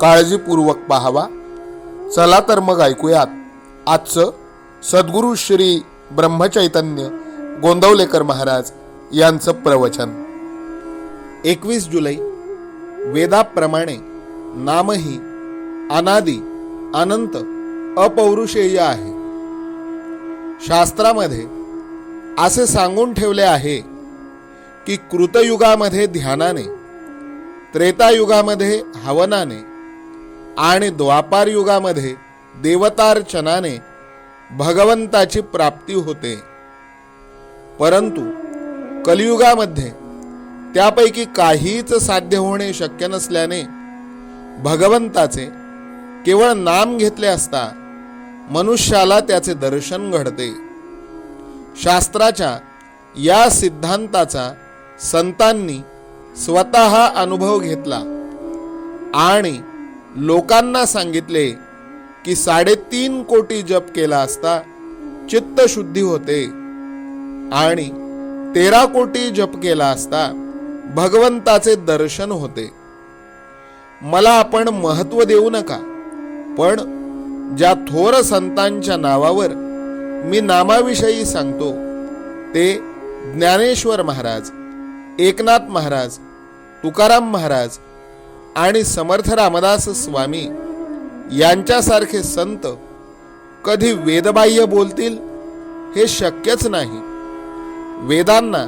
काळजीपूर्वक पाहावा. चला तर मग ऐकूयात. आजचं सद्गुरू श्री ब्रह्मचैतन्य गोंदवलेकर महाराज यांचं प्रवचन. एकवीस जुलै वेदाप्रमाणे नामही अनादी अनंत अपौरुषेय आहे. शास्त्रामध्ये असे सांगून ठेवले आहे की कृतयुगामध्ये ध्यानाने त्रेतायुगामध्ये हवनाने आणि द्वापार युगामध्ये देवतार्चनाने भगवंताची प्राप्ती होते. परंतु कलियुगामध्ये त्यापैकी काहीच साध्य होणे शक्य नसल्याने भगवंताचे केवळ नाम घेतले असता मनुष्याला त्याचे दर्शन घडते. शास्त्राच्या या सिद्धांताचा संतांनी स्वतः अनुभव घेतला आणि लोकांना सांगितले की साडेतीन कोटी जप केला असता चित्तशुद्धी होते. आणि तेरा कोटी जप केला असता भगवंताचे दर्शन होते. मला आपण महत्त्व देऊ नका पण ज्या थोर संतांच्या नावावर मी नामाविषयी सांगतो ते ज्ञानेश्वर महाराज एकनाथ महाराज तुकाराम महाराज आणि समर्थ रामदास स्वामी यांच्यासारखे संत कधी वेदबाह्य बोलतील हे शक्यच नाही. वेदांना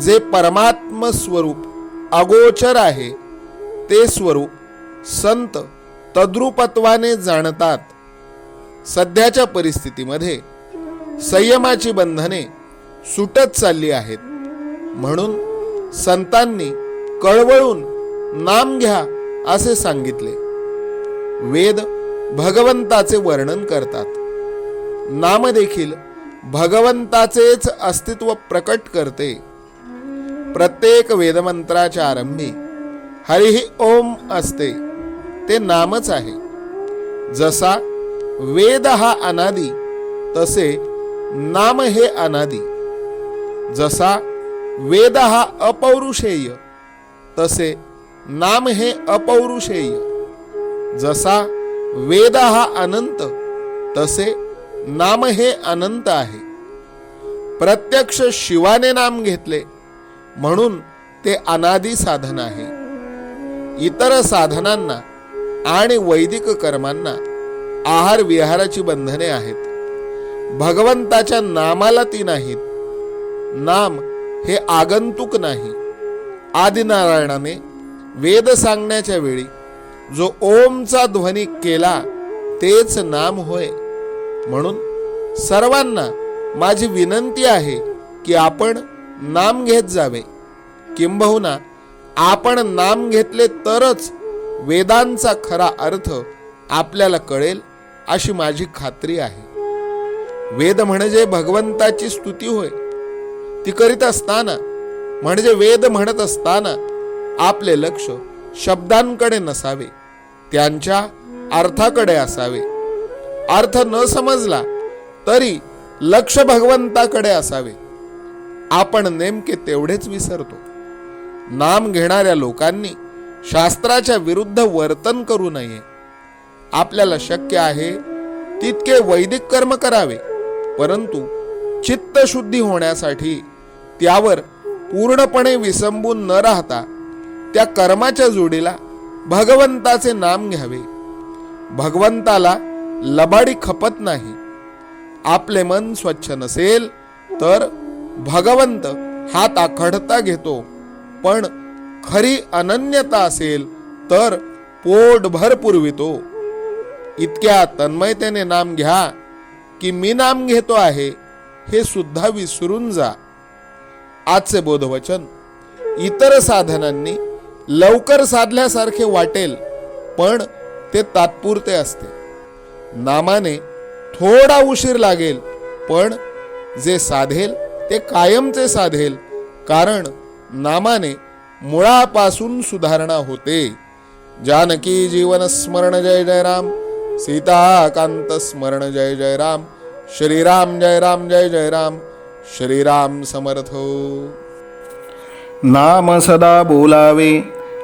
जे परमात्म स्वरूप अगोचर आहे ते स्वरूप संत तद्रुपत्वाने जाणतात. सध्याच्या परिस्थितीमध्ये संयमाची बंधने सुटत चालली आहेत. म्हणून संतांनी कळवळून नाम घ्या असे सांगितले. वेद भगवंताचे वर्णन करतात. नाम देखील भगवंताचेच अस्तित्व प्रकट करते. प्रत्येक वेदमंत्राच्या आरंभी हरिही ओम असते ते नामच आहे. जसा वेद हा अनादी तसे नाम हे अनादी. जसा वेद हा अपौरुषेय तसे नाम हे अपौरुषेय. जसा वेद हा अनंत तसे नाम हे अनंत आहे. प्रत्यक्ष शिवाने नाम घेतले म्हणून ते अनादी साधन आहे. इतर साधनांना आणि वैदिक कर्मांना आहार विहाराची बंधने आहेत. भगवंताच्या नामाला ती नाहीत. नाम हे आगंतुक नाही. आदिनारायणाने वेद सांगण्याच्या वेळी जो ओमचा ध्वनी केला तेच नाम होय. म्हणून सर्वांना माझी विनंती आहे की आपण नाम घेत जावे. किंबहुना आपण नाम घेतले तरच वेदांचा खरा अर्थ आपल्याला कळेल अशी माझी खात्री आहे. वेद म्हणजे भगवंताची स्तुती होय. ती करीत असताना म्हणजे वेद म्हणत असताना आपले लक्ष शब्दांकडे नसावे त्यांच्या अर्थाकडे असावे. अर्थ न समजला तरी लक्ष भगवंताकडे असावे. आपण नेमके तेवढेच विसरतो. नाम घेणाऱ्या लोकांनी शास्त्राच्या विरुद्ध वर्तन करू नये. आपल्याला शक्य आहे तितके वैदिक कर्म करावे परंतु चित्तशुद्धी होण्यासाठी त्यावर पूर्णपणे विसंबून न राहता त्या कर्माच्या जोडीला भगवंताचे नाम घ्यावे. भगवंताला लबाडी खपत नाही. आपले मन स्वच्छ नसेल तर भगवंत हात आखडता घेतो. पण खरी अनन्यता असेल तर पोटभर पुरवितो. इतक्या तन्मयतेने नाम घ्या की मी नाम घेतो आहे हे सुद्धा विसरून जा. आजचे बोधवचन इतर साधनांनी लवकर साधल्यासारखे वाटेल पण ते तात्पुरते असते. नामाने थोडा उशीर लागेल पण जे साधेल ते कायमचे साधेल कारण नामाने मुळापासून सुधारणा होते. जानकी जीवन स्मरण जय जय राम सीताकांत स्मरण जय जय राम श्रीराम जय राम जय जय राम श्रीराम समर्थ हो. नाम सदा बोलावे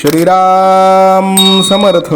श्रीराम समर्थ।